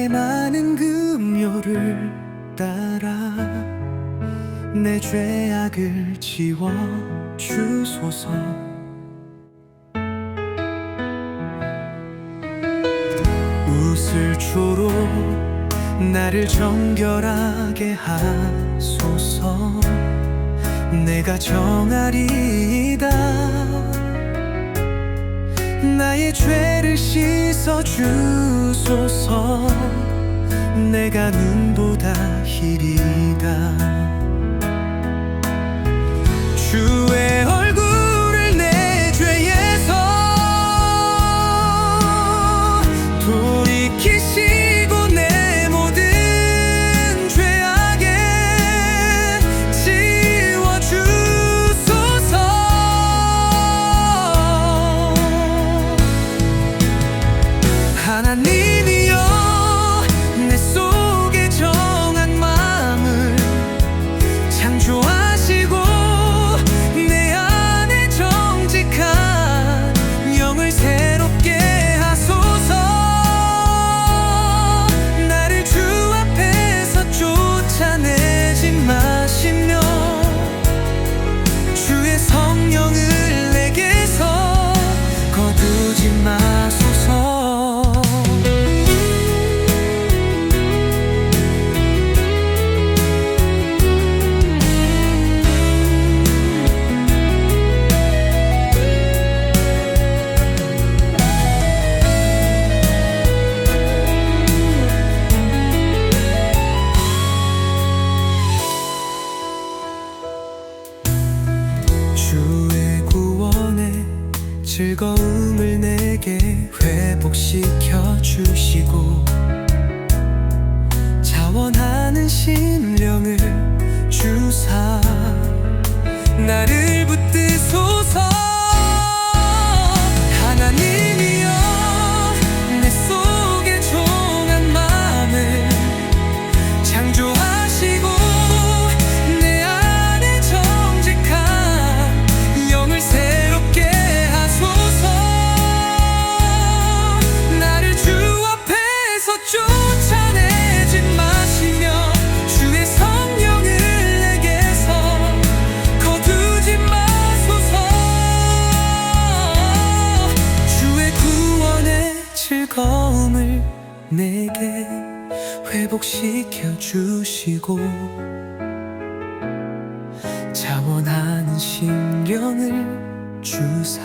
나의 많은 금요를 따라 내 죄악을 지워 주소서. 웃을초로 나를 정결하게 하소서. 내가 정하리이다. 나의 죄를 씻어 주소서. 내가 눈 생명을 주사. 나를 주시고 자원하는 심령을 주사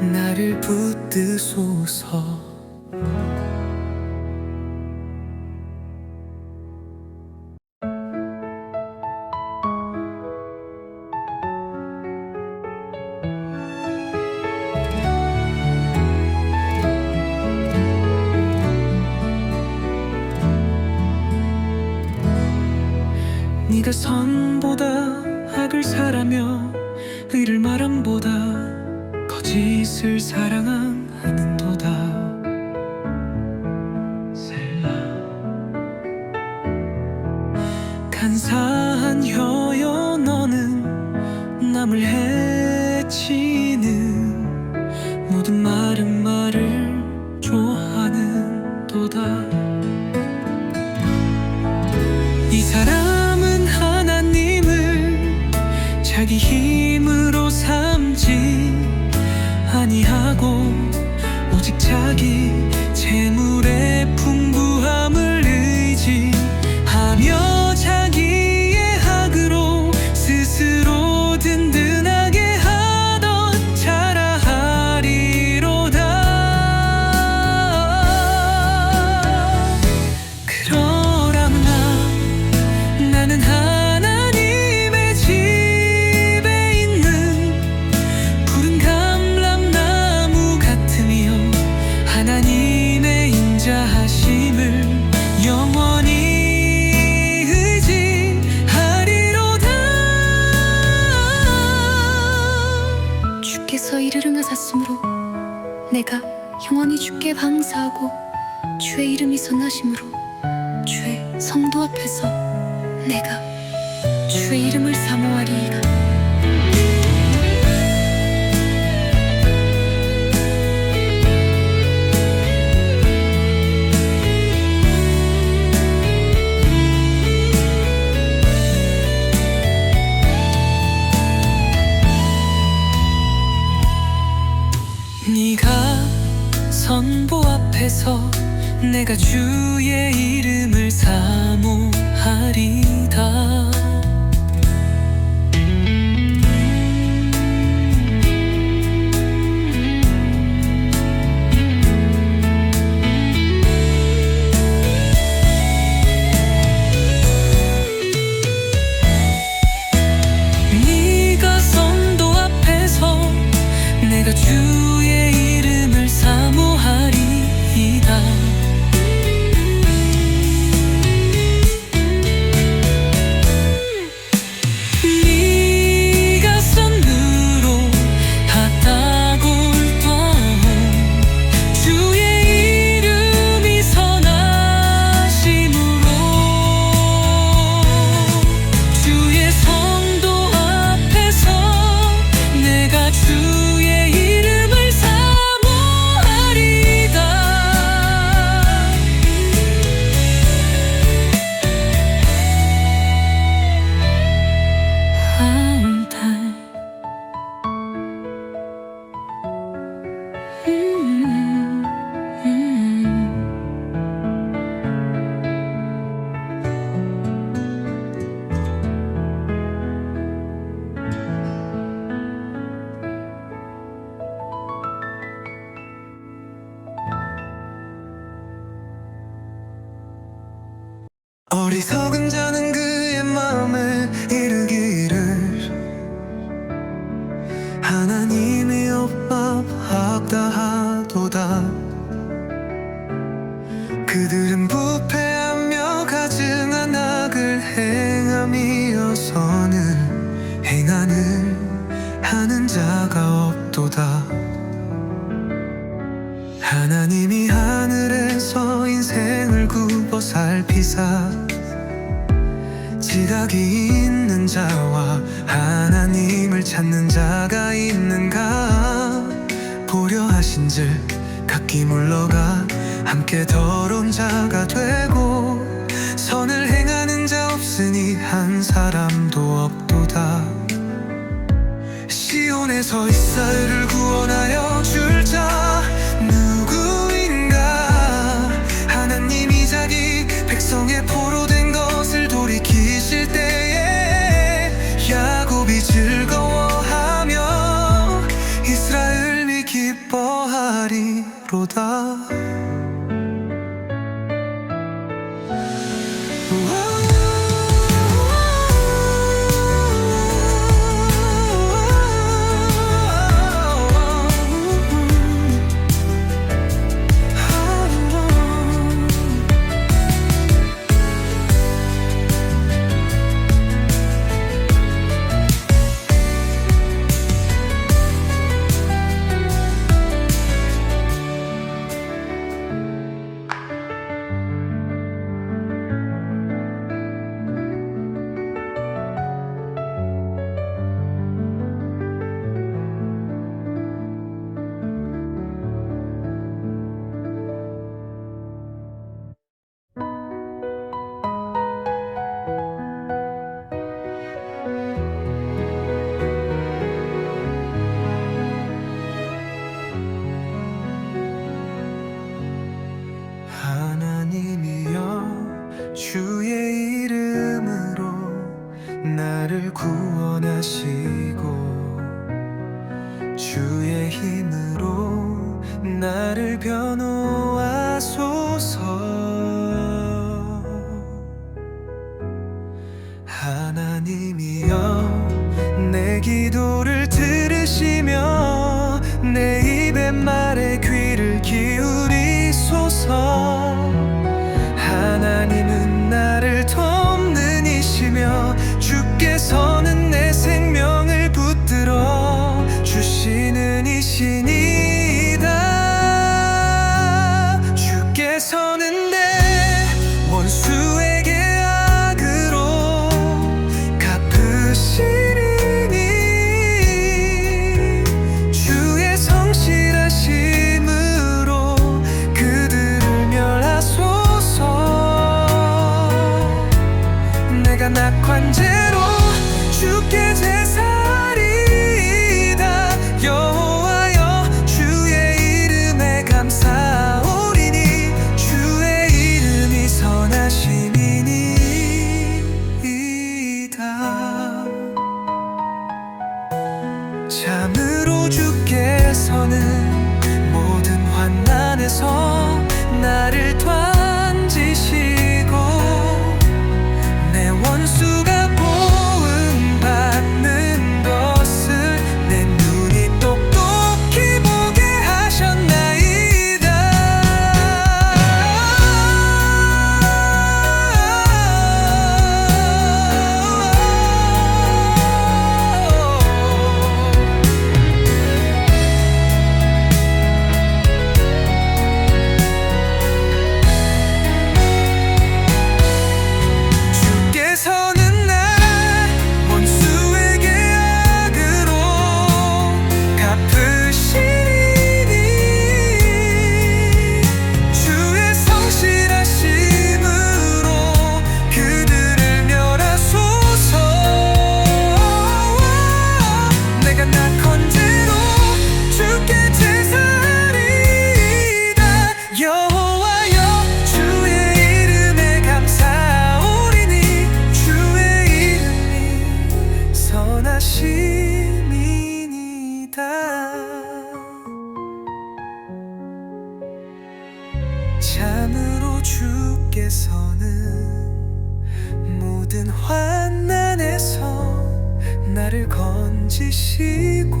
나를 붙드소서. 선보다 악을 사랑며 의를 말함보다 거짓을 사랑하는도다. 간사한 혀여 너는 남을 해치는 말씀으로 내가 영원히 주께 방사하고 주의 이름이 선하심으로 주의 성도 앞에서 내가 주의 이름을 사모하리이다. 내가 주의 이름 자가 없도다. 하나님이 하늘에서 인생을 굽어 살피사 지각이 있는 자와 하나님을 찾는 자가 있는가? 보려 하신즉 각기 물러가 함께 더러운 자가 되고 선을 행하는 자 없으니 한 사람도 없도다 이스라엘을 구원하여 줄 자. 누구인가? 하나님이 자기 백성의 포로 된 것을 돌이키실 때에 야곱이 즐거워하며 이스라엘이 기뻐하리로다 주의 힘으로 나를 변호 참으로 주께서는 모든 환난에서 나를 건지시고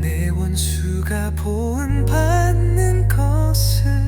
내 원수가 보은 받는 것을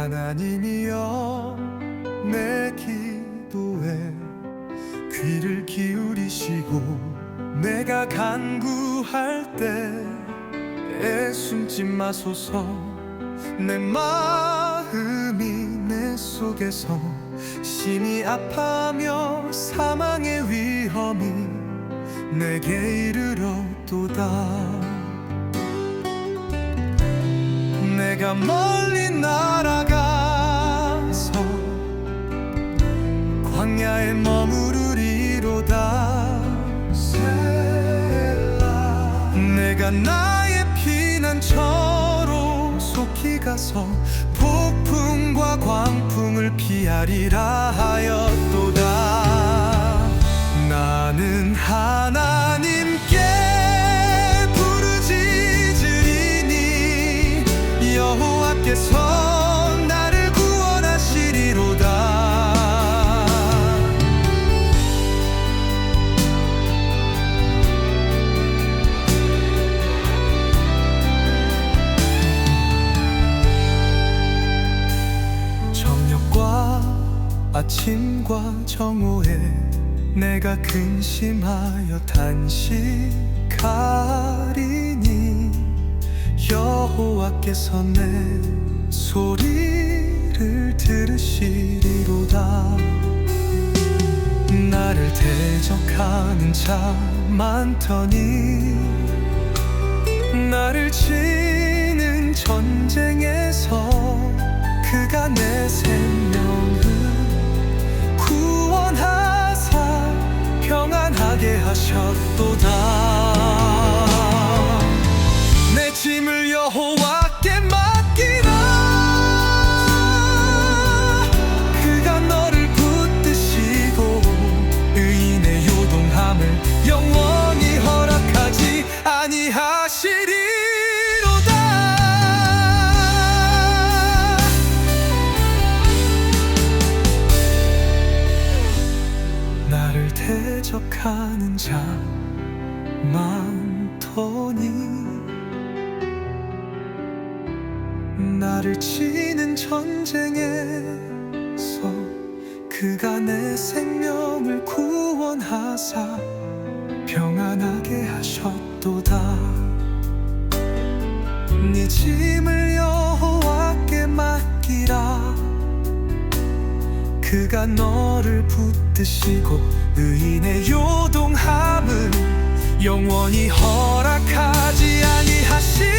하나님이여 내 기도에 귀를 기울이시고 내가 간구할 때 애숨지 마소서 내 마음이 내 속에서 심히 아파하며 사망의 위험이 내게 이르렀도다 내가 멀리 날아가서 광야에 머무르리로다. 내가 나의 피난처로 속히 가서 폭풍과 광풍을 피하리라 하였도다 나는 하나 근심하여 단식하리니 여호와께서 내 소리를 들으시리로다. 나를 대적하는 자 많더니 나를 치는 전쟁에서 그가 내 생명을 하게 하셨도다 나를 치는 전쟁에서 그가 내 생명을 구원하사 평안하게 하셨도다. 네 짐을 여호와께 맡기라. 그가 너를 붙드시고 의인의 요동함을 영원히 허락하지 아니하시